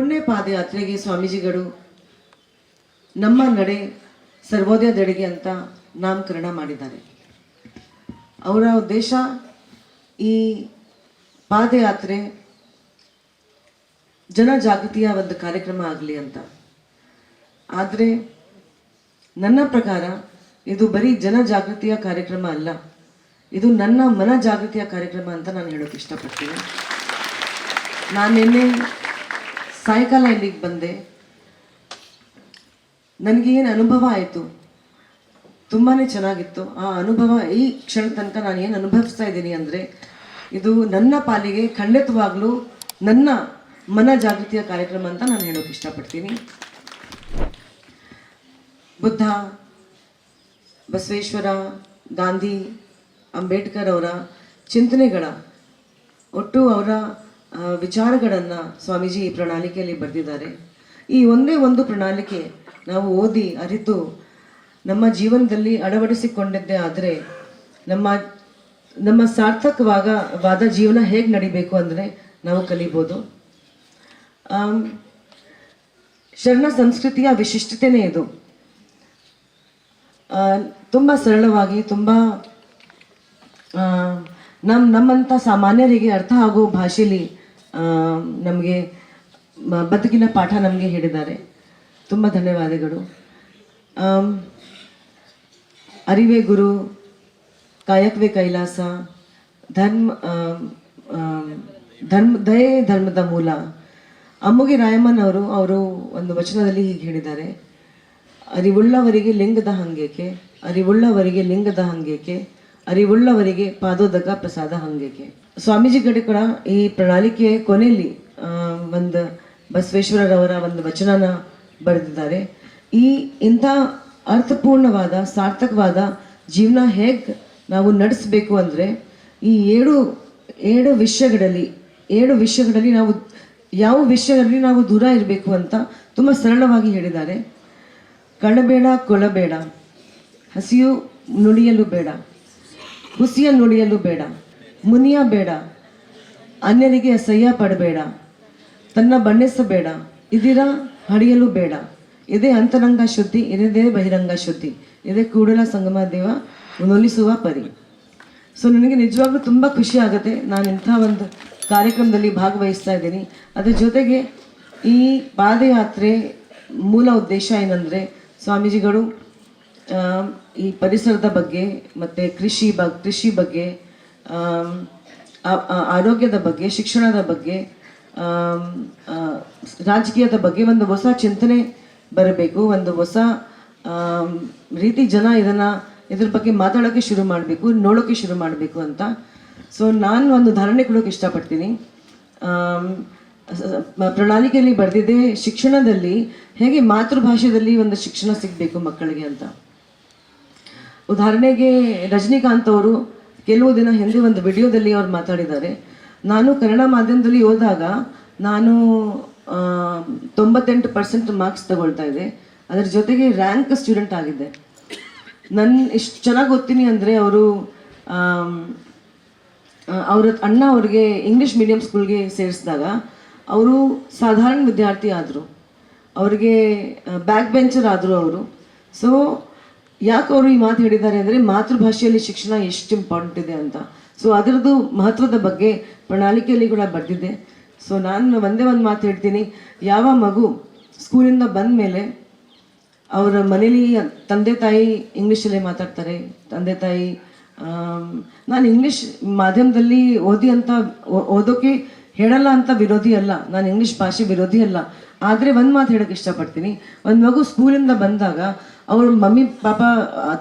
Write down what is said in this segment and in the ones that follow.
ಪುಣ್ಯ ಪಾದಯಾತ್ರೆಗೆ ಸ್ವಾಮೀಜಿಗಳು, ನಮ್ಮ ನಡೆ ಸರ್ವೋದಯದೆಡೆಗೆ ಅಂತ ನಾಮಕರಣ ಮಾಡಿದ್ದಾರೆ. ಅವರ ಉದ್ದೇಶ ಈ ಪಾದಯಾತ್ರೆ ಜನಜಾಗೃತಿಯ ಒಂದು ಕಾರ್ಯಕ್ರಮ ಆಗಲಿ ಅಂತ. ಆದರೆ ನನ್ನ ಪ್ರಕಾರ ಇದು ಬರೀ ಜನಜಾಗೃತಿಯ ಕಾರ್ಯಕ್ರಮ ಅಲ್ಲ, ಇದು ನನ್ನ ಮನ ಜಾಗೃತಿಯ ಕಾರ್ಯಕ್ರಮ ಅಂತ ನಾನು ಹೇಳೋಕೆ ಇಷ್ಟಪಡ್ತೀನಿ. ನಾನು ನಿನ್ನೆ ಸಾಯಂಕಾಲ ಇಲ್ಲಿಗೆ ಬಂದೆ. ನನಗೆ ಏನು ಅನುಭವ ಆಯಿತು? ತುಂಬಾ ಚೆನ್ನಾಗಿತ್ತು. ಆ ಅನುಭವ ಈ ಕ್ಷಣ ತನಕ ನಾನು ಏನು ಅನುಭವಿಸ್ತಾ ಇದ್ದೀನಿ ಅಂದರೆ, ಇದು ನನ್ನ ಪಾಲಿಗೆ ಖಂಡಿತವಾಗ್ಲೂ ನನ್ನ ಮನ ಜಾಗೃತಿಯ ಕಾರ್ಯಕ್ರಮ ಅಂತ ನಾನು ಹೇಳೋಕೆ ಇಷ್ಟಪಡ್ತೀನಿ. ಬುದ್ಧ, ಬಸವೇಶ್ವರ, ಗಾಂಧಿ, ಅಂಬೇಡ್ಕರ್ ಅವರ ಚಿಂತನೆಗಳ, ಒಟ್ಟು ಅವರ ವಿಚಾರಗಳನ್ನು ಸ್ವಾಮೀಜಿ ಈ ಪ್ರಣಾಳಿಕೆಯಲ್ಲಿ ಬರೆದಿದ್ದಾರೆ. ಈ ಒಂದೇ ಒಂದು ಪ್ರಣಾಳಿಕೆ ನಾವು ಓದಿ ಅರಿತು ನಮ್ಮ ಜೀವನದಲ್ಲಿ ಅಳವಡಿಸಿಕೊಂಡಿದ್ದೇ ಆದರೆ ನಮ್ಮ ನಮ್ಮ ಸಾರ್ಥಕವಾಗ ವಾದ ಜೀವನ ಹೇಗೆ ನಡಿಬೇಕು ಅಂದರೆ ನಾವು ಕಲಿಬೋದು. ಶರಣ ಸಂಸ್ಕೃತಿಯ ವಿಶಿಷ್ಟತೆಯೇ ಇದು. ತುಂಬ ಸರಳವಾಗಿ, ತುಂಬ ನಮ್ಮ ನಮ್ಮಂಥ ಸಾಮಾನ್ಯರಿಗೆ ಅರ್ಥ ಆಗೋ ಭಾಷೆಯಲ್ಲಿ ನಮಗೆ ಬದುಕಿನ ಪಾಠ ನಮಗೆ ಹೇಳಿದ್ದಾರೆ. ತುಂಬ ಧನ್ಯವಾದಗಳು. ಅರಿವೆ ಗುರು, ಕಾಯಕ್ವೆ ಕೈಲಾಸ, ಧರ್ಮ ಧರ್ಮ, ದಯೆ ಧರ್ಮದ ಮೂಲ. ಅಮ್ಮುಗೆ ರಾಯಮ್ಮನ್ ಅವರು ಅವರು ಒಂದು ವಚನದಲ್ಲಿ ಹೀಗೆ ಹೇಳಿದ್ದಾರೆ. ಅರಿವುಳ್ಳವರಿಗೆ ಲಿಂಗದ ಹಂಗೇಕೆ, ಅರಿವುಳ್ಳವರಿಗೆ ಲಿಂಗದ ಹಂಗೇಕೆ ಅರಿವುಳ್ಳವರಿಗೆ ಪಾದೋದಕ ಪ್ರಸಾದ ಹಂಗೇಕೆ. ಕಡೆ ಕೂಡ ಈ ಪ್ರಣಾಳಿಕೆಯ ಕೊನೆಯಲ್ಲಿ ಒಂದು ಬಸವೇಶ್ವರರವರ ಒಂದು ವಚನನ ಬರೆದಿದ್ದಾರೆ. ಈ ಇಂಥ ಅರ್ಥಪೂರ್ಣವಾದ, ಸಾರ್ಥಕವಾದ ಜೀವನ ಹೇಗೆ ನಾವು ನಡೆಸಬೇಕು ಅಂದರೆ, ಈ ಏಳು ಏಳು ವಿಷಯಗಳಲ್ಲಿ ಏಳು ವಿಷಯಗಳಲ್ಲಿ ನಾವು, ಯಾವ ವಿಷಯಗಳಲ್ಲಿ ನಾವು ದೂರ ಇರಬೇಕು ಅಂತ ತುಂಬ ಸರಳವಾಗಿ ಹೇಳಿದ್ದಾರೆ. ಕಣಬೇಡ ಕೊಳಬೇಡ. ಹಸಿಯು ನುಡಿಯಲು ಬೇಡ. ಹುಸಿಯ ನುಡಿಯಲು ಬೇಡ, ಮುನಿಯ ಬೇಡ, ಅನ್ಯರಿಗೆ ಅಸಹ್ಯ ಪಡಬೇಡ, ತನ್ನ ಬಣ್ಣಿಸಬೇಡ, ಇದಿರ ಹಡಿಯಲು ಬೇಡ. ಇದೇ ಅಂತರಂಗ ಶುದ್ಧಿ, ಇದೇ ಬಹಿರಂಗ ಶುದ್ಧಿ, ಇದೇ ಕೂಡಲ ಸಂಗಮ ದೇವ ನೊಲಿಸುವ ಪರಿ. ಸೊ ನನಗೆ ನಿಜವಾಗ್ಲೂ ತುಂಬ ಖುಷಿ ಆಗುತ್ತೆ. ನಾನು ಇಂಥ ಒಂದು ಕಾರ್ಯಕ್ರಮದಲ್ಲಿ ಭಾಗವಹಿಸ್ತಾ ಇದ್ದೀನಿ. ಅದರ ಜೊತೆಗೆ ಈ ಪಾದಯಾತ್ರೆ ಮೂಲ ಉದ್ದೇಶ ಏನಂದರೆ ಸ್ವಾಮೀಜಿಗಳು ಈ ಪರಿಸರದ ಬಗ್ಗೆ ಮತ್ತು ಕೃಷಿ ಬ, ಕೃಷಿ ಬಗ್ಗೆ ಆರೋಗ್ಯದ ಬಗ್ಗೆ, ಶಿಕ್ಷಣದ ಬಗ್ಗೆ ರಾಜಕೀಯದ ಬಗ್ಗೆ ಒಂದು ಹೊಸ ಚಿಂತನೆ ಬರಬೇಕು, ಒಂದು ಹೊಸ ರೀತಿ ಜನ ಇದನ್ನು ಇದ್ರ ಬಗ್ಗೆ ಮಾತಾಡೋಕ್ಕೆ ಶುರು ಮಾಡಬೇಕು ನೋಡೋಕ್ಕೆ ಶುರು ಮಾಡಬೇಕು ಅಂತ. ಸೊ ನಾನು ಒಂದು ಧಾರಣೆ ಕೊಡೋಕೆ ಇಷ್ಟಪಡ್ತೀನಿ. ಪ್ರಣಾಳಿಕೆಯಲ್ಲಿ ಬರೆದಿದೆ ಶಿಕ್ಷಣದಲ್ಲಿ, ಹೇಗೆ ಮಾತೃಭಾಷೆಯಲ್ಲಿ ಒಂದು ಶಿಕ್ಷಣ ಸಿಗಬೇಕು ಮಕ್ಕಳಿಗೆ ಅಂತ. ಉದಾಹರಣೆಗೆ ರಜನಿಕಾಂತ್ ಅವರು ಕೆಲವು ದಿನ ಹಿಂದೆ ಒಂದು ವಿಡಿಯೋದಲ್ಲಿ ಅವ್ರು ಮಾತಾಡಿದ್ದಾರೆ. ನಾನು ಕನ್ನಡ ಮಾಧ್ಯಮದಲ್ಲಿ ಹೋದಾಗ ನಾನು ತೊಂಬತ್ತೆಂಟು ಪರ್ಸೆಂಟ್ ಮಾರ್ಕ್ಸ್ ತಗೊಳ್ತಾ ಇದ್ದೆ. ಅದರ ಜೊತೆಗೆ ರ್ಯಾಂಕ್ ಸ್ಟೂಡೆಂಟ್ ಆಗಿದ್ದೆ. ನನ್ನ ಇಷ್ಟು ಚೆನ್ನಾಗಿ ಓದ್ತೀನಿ ಅಂದರೆ ಅವರು ಅವರ ಅಣ್ಣ ಅವ್ರಿಗೆ ಇಂಗ್ಲೀಷ್ ಮೀಡಿಯಂ ಸ್ಕೂಲ್ಗೆ ಸೇರಿಸಿದಾಗ ಅವರು ಸಾಧಾರಣ ವಿದ್ಯಾರ್ಥಿ ಆದರು. ಅವರಿಗೆ ಬ್ಯಾಕ್ ಬೆಂಚರ್ ಆದರು ಅವರು. ಸೊ ಯಾಕೆ ಅವರು ಈ ಮಾತು ಹೇಳಿದ್ದಾರೆ ಅಂದರೆ ಮಾತೃಭಾಷೆಯಲ್ಲಿ ಶಿಕ್ಷಣ ಎಷ್ಟು ಇಂಪಾರ್ಟೆಂಟ್ ಇದೆ ಅಂತ. ಸೊ ಅದರದ್ದು ಮಹತ್ವದ ಬಗ್ಗೆ ಪ್ರಣಾಳಿಕೆಯಲ್ಲಿ ಕೂಡ ಬರೆದಿದೆ. ಸೊ ನಾನು ಒಂದೇ ಒಂದು ಮಾತು ಹೇಳ್ತೀನಿ. ಯಾವ ಮಗು ಸ್ಕೂಲಿಂದ ಬಂದ ಮೇಲೆ ಅವರ ಮನೇಲಿ ತಂದೆ ತಾಯಿ ಇಂಗ್ಲೀಷಲ್ಲೇ ಮಾತಾಡ್ತಾರೆ. ತಂದೆ ತಾಯಿ ನಾನು ಇಂಗ್ಲೀಷ್ ಮಾಧ್ಯಮದಲ್ಲಿ ಓದಿ ಅಂತ, ಓದೋಕೆ ಹೇಳಲ್ಲ ಅಂತ ವಿರೋಧಿ ಅಲ್ಲ. ನಾನು ಇಂಗ್ಲೀಷ್ ಭಾಷೆ ವಿರೋಧಿ ಅಲ್ಲ. ಆದರೆ ಒಂದು ಮಾತು ಹೇಳೋಕ್ಕೆ ಇಷ್ಟಪಡ್ತೀನಿ. ಒಂದು ಮಗು ಸ್ಕೂಲಿಂದ ಬಂದಾಗ ಅವ್ರ ಮಮ್ಮಿ, ಪಾಪ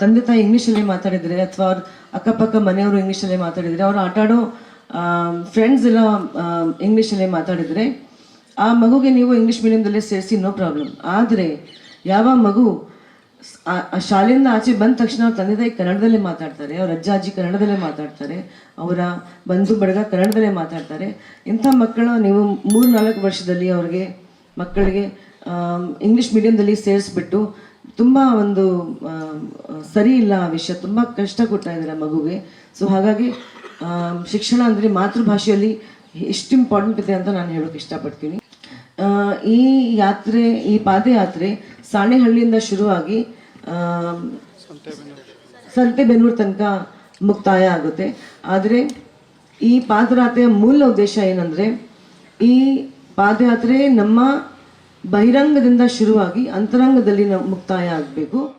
ತಂದೆ ತಾಯಿ ಇಂಗ್ಲೀಷಲ್ಲೇ ಮಾತಾಡಿದರೆ ಅಥವಾ ಅವ್ರ ಅಕ್ಕಪಕ್ಕ ಮನೆಯವರು ಇಂಗ್ಲೀಷಲ್ಲೇ ಮಾತಾಡಿದರೆ, ಅವ್ರು ಆಟಾಡೋ ಫ್ರೆಂಡ್ಸ್ ಎಲ್ಲ ಇಂಗ್ಲೀಷಲ್ಲೇ ಮಾತಾಡಿದರೆ, ಆ ಮಗುಗೆ ನೀವು ಇಂಗ್ಲೀಷ್ ಮೀಡಿಯಮ್ದಲ್ಲೇ ಸೇರಿಸಿ ನೋ ಪ್ರಾಬ್ಲಮ್ ಆದರೆ, ಯಾವ ಮಗು ಶಾಲೆಯಿಂದ ಆಚೆ ಬಂದ ತಕ್ಷಣ ಅವ್ರ ತಂದೆ ತಾಯಿ ಕನ್ನಡದಲ್ಲೇ ಮಾತಾಡ್ತಾರೆ, ಅವ್ರ ಅಜ್ಜ, ಅಜ್ಜಿ ಕನ್ನಡದಲ್ಲೇ ಮಾತಾಡ್ತಾರೆ, ಅವರ ಬಂಧು ಬಡಗ ಕನ್ನಡದಲ್ಲೇ ಮಾತಾಡ್ತಾರೆ, ಇಂಥ ಮಕ್ಕಳ ನೀವು ಮೂರು ನಾಲ್ಕು ವರ್ಷದಲ್ಲಿ ಅವ್ರಿಗೆ ಮಕ್ಕಳಿಗೆ ಇಂಗ್ಲೀಷ್ ಮೀಡಿಯಮ್ದಲ್ಲಿ ಸೇರಿಸ್ಬಿಟ್ಟು ತುಂಬ ಒಂದು ಸರಿ ಇಲ್ಲ ಆ ವಿಷಯ. ತುಂಬ ಕಷ್ಟ ಕೊಡ್ತಾ ಇದ್ದಾರೆ ಮಗುಗೆ. ಸೊ ಹಾಗಾಗಿ ಶಿಕ್ಷಣ ಅಂದರೆ ಮಾತೃಭಾಷೆಯಲ್ಲಿ ಎಷ್ಟು ಇಂಪಾರ್ಟೆಂಟ್ ಇದೆ ಅಂತ ನಾನು ಹೇಳೋಕೆ ಇಷ್ಟಪಡ್ತೀನಿ. ಈ ಯಾತ್ರೆ, ಈ ಪಾದಯಾತ್ರೆ ಸಾಣೆಹಳ್ಳಿಯಿಂದ ಶುರುವಾಗಿ ಸಂತೆಬೆನ್ನೂರು ತನಕ ಮುಕ್ತಾಯ ಆಗುತ್ತೆ. ಆದರೆ, ಈ ಪಾದಯಾತ್ರೆಯ ಮೂಲ ಉದ್ದೇಶ ಏನಂದರೆ, ಈ ಪಾದಯಾತ್ರೆ ನಮ್ಮ ಬಹಿರಂಗದಿಂದ ಶುರುವಾಗಿ ಅಂತರಂಗದಲ್ಲಿ ಮುಕ್ತಾಯ ಆಗಬೇಕು.